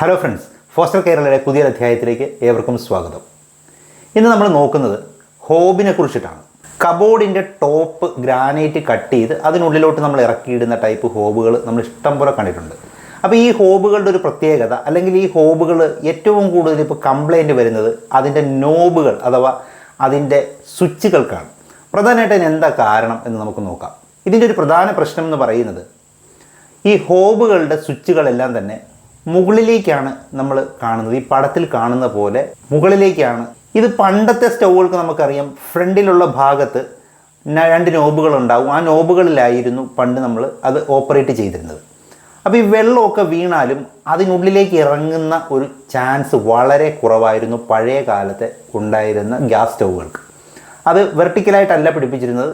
Hello friends foster കേരളയുടെ പുതിയ അധ്യായത്തിലേക്ക് ഏവർക്കും സ്വാഗതം. ഇന്ന് നമ്മൾ നോക്കുന്നത് ഹോബിനെ കുറിച്ചിട്ടാണ്. കബോർഡിന്റെ ടോപ്പ് ഗ്രാനൈറ്റ് കട്ട് ചെയ്ത് അതിനുള്ളിലോട്ട് നമ്മൾ ഇറക്കിയിടുന്ന ടൈപ്പ് ഹോബുകൾ നമ്മൾ ഇഷ്ടം പോലെ കണ്ടിട്ടുണ്ട്. അപ്പോൾ ഈ ഹോബുകളുടെ ഒരു പ്രത്യേകത അല്ലെങ്കിൽ ഈ ഹോബുകൾ ഏറ്റവും കൂടുതൽ ഇപ്പോൾ കംപ്ലൈന്റ് വരുന്നത് അതിന്റെ നോബുകൾ അഥവാ അതിന്റെ സ്വിച്ചുകൾക്കാണ്. പ്രധാനമായിട്ട് എന്താ കാരണം എന്ന് നമുക്ക് നോക്കാം. ഇതിന്റെ ഒരു പ്രധാന പ്രശ്നം എന്ന് പറയുന്നത് ഈ ഹോബുകളുടെ സ്വിച്ചുകളെല്ലാം തന്നെ മുകളിലേക്കാണ് നമ്മൾ കാണുന്നത്. ഈ പടത്തിൽ കാണുന്ന പോലെ മുകളിലേക്കാണ്. ഇത് പണ്ടത്തെ സ്റ്റൗകൾക്ക് നമുക്കറിയാം. ഫ്രണ്ടിലുള്ള ഭാഗത്ത് രണ്ട് നോബുകൾ ഉണ്ടാവും ആ നോബുകളിലായിരുന്നു പണ്ട് നമ്മൾ അത് ഓപ്പറേറ്റ് ചെയ്തിരുന്നത്. അപ്പോൾ ഈ വെള്ളമൊക്കെ വീണാലും അതിനുള്ളിലേക്ക് ഇറങ്ങുന്ന ഒരു ചാൻസ് വളരെ കുറവായിരുന്നു പഴയ കാലത്തെ ഉണ്ടായിരുന്ന ഗ്യാസ് സ്റ്റൗകൾക്ക്. അത് വെർട്ടിക്കലായിട്ടല്ല പിടിപ്പിച്ചിരുന്നത്.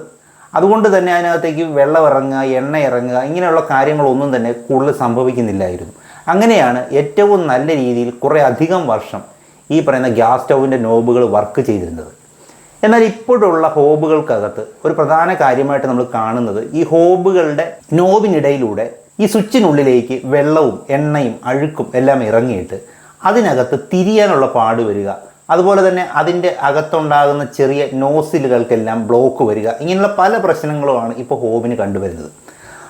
അതുകൊണ്ട് തന്നെ അതിനകത്തേക്ക് വെള്ളം ഇറങ്ങുക എണ്ണ ഇറങ്ങുക ഇങ്ങനെയുള്ള കാര്യങ്ങളൊന്നും തന്നെ കൂടുതൽ സംഭവിക്കുന്നില്ലായിരുന്നു. അങ്ങനെയാണ് ഏറ്റവും നല്ല രീതിയിൽ കുറേ അധികം വർഷം ഈ പറയുന്ന ഗ്യാസ് സ്റ്റൗവിന്റെ നോബുകൾ വർക്ക് ചെയ്തിരുന്നത്. എന്നാൽ ഇപ്പോഴുള്ള ഹോബുകൾക്കകത്ത് ഒരു പ്രധാന കാര്യമായിട്ട് നമ്മൾ കാണുന്നത് ഈ ഹോബുകളുടെ നോബിനിടയിലൂടെ ഈ സ്വിച്ചിനുള്ളിലേക്ക് വെള്ളവും എണ്ണയും അഴുക്കും എല്ലാം ഇറങ്ങിയിട്ട് അതിനകത്ത് തിരിയാനുള്ള പാട് വരിക. അതുപോലെ തന്നെ അതിന്റെ അകത്തുണ്ടാകുന്ന ചെറിയ നോസിലുകൾക്കെല്ലാം ബ്ലോക്ക് വരിക. ഇങ്ങനെയുള്ള പല പ്രശ്നങ്ങളുമാണ് ഇപ്പോൾ ഹോബിന് കണ്ടുവരുന്നത്.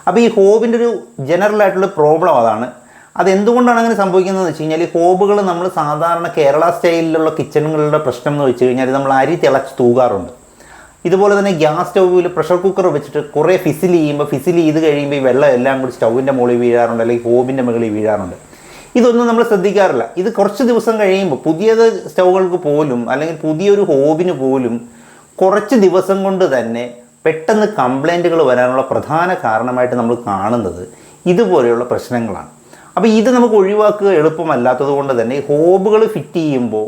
അപ്പോൾ ഈ ഹോബിന്റെ ഒരു ജനറൽ ആയിട്ടുള്ള പ്രോബ്ലം അതാണ് അതെന്തുകൊണ്ടാണ് അങ്ങനെ സംഭവിക്കുന്നത് വെച്ച് കഴിഞ്ഞാൽ ഹോബുകൾ നമ്മൾ സാധാരണ കേരള സ്റ്റൈലിലുള്ള കിച്ചണുകളുടെ പ്രശ്നം എന്ന് വെച്ച് കഴിഞ്ഞാൽ നമ്മൾ അരി തിളച്ച് തൂകാറുണ്ട്. ഇതുപോലെ തന്നെ ഗ്യാസ് സ്റ്റൗവിൽ പ്രഷർ കുക്കർ വെച്ചിട്ട് കുറേ ഫിസിൽ ചെയ്യുമ്പോൾ ഫിസിൽ ചെയ്ത് കഴിയുമ്പോൾ ഈ വെള്ളം എല്ലാം കൂടി സ്റ്റൗവിന്റെ മുകളിൽ വീഴാറുണ്ട് അല്ലെങ്കിൽ ഹോബിന്റെ മുകളിൽ വീഴാറുണ്ട്. ഇതൊന്നും നമ്മൾ ശ്രദ്ധിക്കാറില്ല. ഇത് കുറച്ച് ദിവസം കഴിയുമ്പോൾ പുതിയ സ്റ്റൗകൾക്ക് പോലും അല്ലെങ്കിൽ പുതിയൊരു ഹോബിന് പോലും കുറച്ച് ദിവസം കൊണ്ട് തന്നെ പെട്ടെന്ന് കംപ്ലൈന്റുകൾ വരാനുള്ള പ്രധാന കാരണമായിട്ട് നമ്മൾ കാണുന്നത് ഇതുപോലെയുള്ള പ്രശ്നങ്ങളാണ്. അപ്പോൾ ഇത് നമുക്ക് ഒഴിവാക്കുക എളുപ്പമല്ലാത്തത് കൊണ്ട് തന്നെ ഹോബുകൾ ഫിറ്റ് ചെയ്യുമ്പോൾ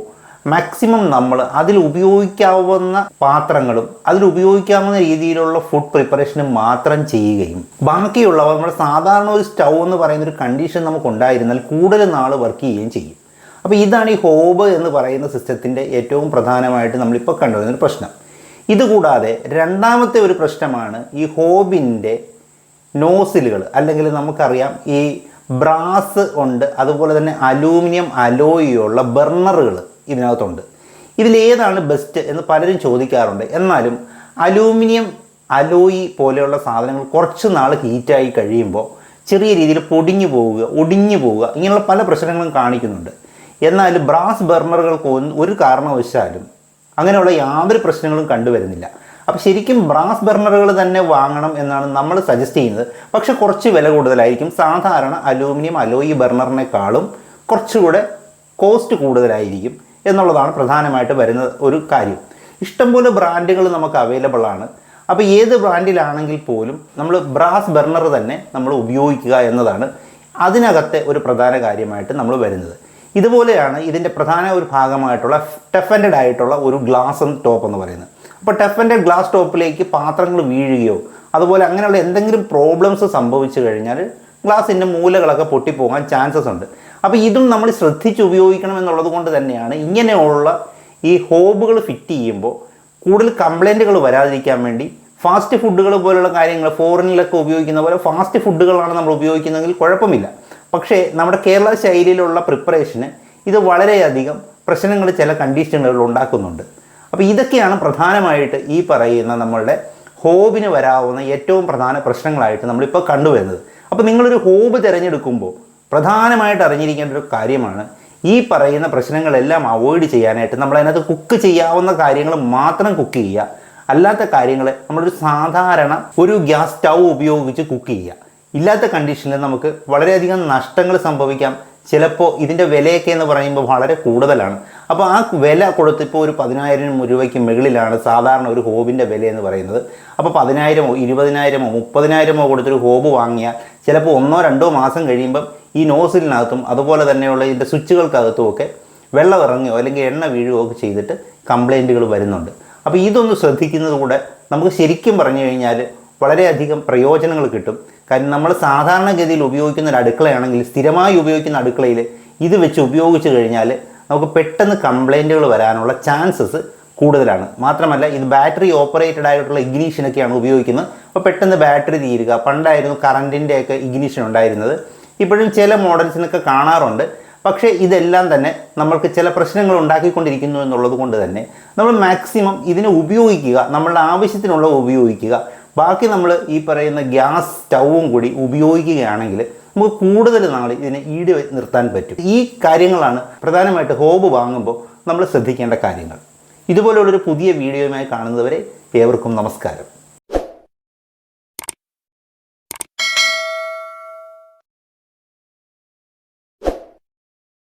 മാക്സിമം നമ്മൾ അതിൽ ഉപയോഗിക്കാവുന്ന പാത്രങ്ങളും അതിൽ ഉപയോഗിക്കാവുന്ന രീതിയിലുള്ള ഫുഡ് പ്രിപ്പറേഷനും മാത്രം ചെയ്യുകയും ബാക്കിയുള്ളവ നമ്മുടെ സാധാരണ ഒരു സ്റ്റൗ എന്ന് പറയുന്ന ഒരു കണ്ടീഷൻ നമുക്ക് ഉണ്ടായിരുന്നാൽ കൂടുതൽ നാൾ വർക്ക് ചെയ്യുകയും ചെയ്യും. അപ്പോൾ ഇതാണ് ഈ ഹോബ് എന്ന് പറയുന്ന സിസ്റ്റത്തിന്റെ ഏറ്റവും പ്രധാനമായിട്ട് നമ്മളിപ്പോൾ കണ്ടുവരുന്നൊരു പ്രശ്നം. ഇതുകൂടാതെ രണ്ടാമത്തെ ഒരു പ്രശ്നമാണ് ഈ ഹോബിന്റെ നോസിലുകൾ അല്ലെങ്കിൽ നമുക്കറിയാം ഈ ബ്രാസ് ഉണ്ട് അതുപോലെ തന്നെ അലൂമിനിയം അലോയിയുള്ള ബർണറുകൾ ഇതിനകത്തുണ്ട്. ഇതിലേതാണ് ബെസ്റ്റ് എന്ന് പലരും ചോദിക്കാറുണ്ട്. എന്നാലും അലൂമിനിയം അലോയി പോലെയുള്ള സാധനങ്ങൾ കുറച്ച് നാൾ ഹീറ്റായി കഴിയുമ്പോൾ ചെറിയ രീതിയിൽ പൊടിഞ്ഞു പോവുക ഒടിഞ്ഞു പോവുക ഇങ്ങനെയുള്ള പല പ്രശ്നങ്ങളും കാണിക്കുന്നുണ്ട്. എന്നാൽ ബ്രാസ് ബർണറുകൾക്ക് ഒരു കാരണവശാലും അങ്ങനെയുള്ള യാതൊരു പ്രശ്നങ്ങളും കണ്ടുവരുന്നില്ല. അപ്പോൾ ശരിക്കും ബ്രാസ് ബർണറുകൾ തന്നെ വാങ്ങണം എന്നാണ് നമ്മൾ സജസ്റ്റ് ചെയ്യുന്നത്. പക്ഷെ കുറച്ച് വില കൂടുതലായിരിക്കും. സാധാരണ അലൂമിനിയം അലോയി ബർണറിനേക്കാളും കുറച്ചുകൂടെ കോസ്റ്റ് കൂടുതലായിരിക്കും എന്നുള്ളതാണ് പ്രധാനമായിട്ട് വരുന്ന ഒരു കാര്യം. ഇഷ്ടംപോലെ ബ്രാൻഡുകൾ നമുക്ക് അവൈലബിൾ ആണ്. അപ്പോൾ ഏത് ബ്രാൻഡിലാണെങ്കിൽ പോലും നമ്മൾ ബ്രാസ് ബർണർ തന്നെ നമ്മൾ ഉപയോഗിക്കുക എന്നതാണ് അതിനകത്തെ ഒരു പ്രധാന കാര്യമായിട്ട് നമ്മൾ വരുന്നത്. ഇതുപോലെയാണ് ഇതിന്റെ പ്രധാന ഒരു ഭാഗമായിട്ടുള്ള ടെഫൻഡ് ആയിട്ടുള്ള ഒരു ഗ്ലാസ് ടോപ്പ് എന്ന് പറയുന്നത്. അപ്പോൾ ടെഫന്റെ ഗ്ലാസ് ടോപ്പിലേക്ക് പാത്രങ്ങൾ വീഴുകയോ അതുപോലെ അങ്ങനെയുള്ള എന്തെങ്കിലും പ്രോബ്ലംസ് സംഭവിച്ചു കഴിഞ്ഞാൽ ഗ്ലാസിന്റെ മൂലകളൊക്കെ പൊട്ടിപ്പോകാൻ ചാൻസസ് ഉണ്ട്. അപ്പോൾ ഇതും നമ്മൾ ശ്രദ്ധിച്ച് ഉപയോഗിക്കണം എന്നുള്ളത് കൊണ്ട് തന്നെയാണ് ഇങ്ങനെയുള്ള ഈ ഹോബുകൾ ഫിറ്റ് ചെയ്യുമ്പോൾ കൂടുതൽ കംപ്ലൈന്റുകൾ വരാതിരിക്കാൻ വേണ്ടി ഫാസ്റ്റ് ഫുഡുകൾ പോലുള്ള കാര്യങ്ങൾ ഫോറിനിലൊക്കെ ഉപയോഗിക്കുന്ന പോലെ ഫാസ്റ്റ് ഫുഡുകളാണ് നമ്മൾ ഉപയോഗിക്കുന്നതെങ്കിൽ കുഴപ്പമില്ല. പക്ഷേ നമ്മുടെ കേരള ശൈലിയിലുള്ള പ്രിപ്പറേഷന് ഇത് വളരെയധികം പ്രശ്നങ്ങൾ ചില കണ്ടീഷനുകളിൽ ഉണ്ടാക്കുന്നുണ്ട്. അപ്പോൾ ഇതൊക്കെയാണ് പ്രധാനമായിട്ട് ഈ പറയുന്ന നമ്മളുടെ ഹോബിന് വരാവുന്ന ഏറ്റവും പ്രധാന പ്രശ്നങ്ങളായിട്ട് നമ്മളിപ്പോൾ കണ്ടുവരുന്നത്. അപ്പോൾ നിങ്ങളൊരു ഹോബ് തിരഞ്ഞെടുക്കുമ്പോൾ പ്രധാനമായിട്ട് അറിഞ്ഞിരിക്കേണ്ട ഒരു കാര്യമാണ് ഈ പറയുന്ന പ്രശ്നങ്ങളെല്ലാം അവോയ്ഡ് ചെയ്യാനായിട്ട് നമ്മൾ അതിനകത്ത് കുക്ക് ചെയ്യാവുന്ന കാര്യങ്ങൾ മാത്രം കുക്ക് ചെയ്യുക. അല്ലാത്ത കാര്യങ്ങൾ നമ്മളൊരു സാധാരണ ഒരു ഗ്യാസ് സ്റ്റൗ ഉപയോഗിച്ച് കുക്ക് ചെയ്യുക. ഇല്ലാത്ത കണ്ടീഷനിൽ നമുക്ക് വളരെയധികം നഷ്ടങ്ങൾ സംഭവിക്കാം. ചിലപ്പോൾ ഇതിന്റെ വിലയൊക്കെ എന്ന് പറയുമ്പോൾ വളരെ കൂടുതലാണ്. അപ്പോൾ ആ വില കൊടുത്തിപ്പോൾ ഒരു പതിനായിരം രൂപയ്ക്ക് മുകളിലാണ് സാധാരണ ഒരു ഹോബിന്റെ വില എന്ന് പറയുന്നത്. അപ്പോൾ പതിനായിരമോ ഇരുപതിനായിരമോ മുപ്പതിനായിരമോ കൊടുത്തൊരു ഹോബ് വാങ്ങിയാൽ ചിലപ്പോൾ ഒന്നോ രണ്ടോ മാസം കഴിയുമ്പം ഈ നോസിലിനകത്തും അതുപോലെ തന്നെയുള്ള ഇതിന്റെ സ്വിച്ചുകൾക്കകത്തും ഒക്കെ വെള്ളം ഇറങ്ങുകയോ അല്ലെങ്കിൽ എണ്ണ വീഴുകയോ ഒക്കെ ചെയ്തിട്ട് കംപ്ലൈന്റുകൾ വരുന്നുണ്ട്. അപ്പോൾ ഇതൊന്ന് ശ്രദ്ധിക്കുന്നത് കൂടെ നമുക്ക് ശരിക്കും പറഞ്ഞു കഴിഞ്ഞാൽ വളരെയധികം പ്രയോജനങ്ങൾ കിട്ടും. കാര്യം നമ്മൾ സാധാരണഗതിയിൽ ഉപയോഗിക്കുന്ന ഒരു അടുക്കളയാണെങ്കിൽ സ്ഥിരമായി ഉപയോഗിക്കുന്ന അടുക്കളയിൽ ഇത് വെച്ച് ഉപയോഗിച്ച് കഴിഞ്ഞാൽ നമുക്ക് പെട്ടെന്ന് കംപ്ലൈന്റുകൾ വരാനുള്ള ചാൻസസ് കൂടുതലാണ്. മാത്രമല്ല ഇത് ബാറ്ററി ഓപ്പറേറ്റഡ് ആയിട്ടുള്ള ഇഗ്നീഷനൊക്കെയാണ് ഉപയോഗിക്കുന്നത്. അപ്പോൾ പെട്ടെന്ന് ബാറ്ററി തീരുക. പണ്ടായിരുന്നു കറണ്ടിന്റെയൊക്കെ ഇഗ്നീഷൻ ഉണ്ടായിരുന്നത്. ഇപ്പോഴും ചില മോഡൽസിനൊക്കെ കാണാറുണ്ട്. പക്ഷേ ഇതെല്ലാം തന്നെ നമ്മൾക്ക് ചില പ്രശ്നങ്ങൾ ഉണ്ടാക്കിക്കൊണ്ടിരിക്കുന്നു എന്നുള്ളത് കൊണ്ട് തന്നെ നമ്മൾ മാക്സിമം ഇതിനെ ഉപയോഗിക്കുക നമ്മളുടെ ആവശ്യത്തിനുള്ള ഉപയോഗിക്കുക. ബാക്കി നമ്മൾ ഈ പറയുന്ന ഗ്യാസ് സ്റ്റൗവും കൂടി ഉപയോഗിക്കുകയാണെങ്കിൽ നമുക്ക് കൂടുതൽ നാൾ ഇതിനെ ഈട് നിർത്താൻ പറ്റും. ഈ കാര്യങ്ങളാണ് പ്രധാനമായിട്ട് ഹോബ് വാങ്ങുമ്പോൾ നമ്മൾ ശ്രദ്ധിക്കേണ്ട കാര്യങ്ങൾ. ഇതുപോലുള്ളൊരു പുതിയ വീഡിയോയുമായി കാണുന്നവരെ ഏവർക്കും നമസ്കാരം.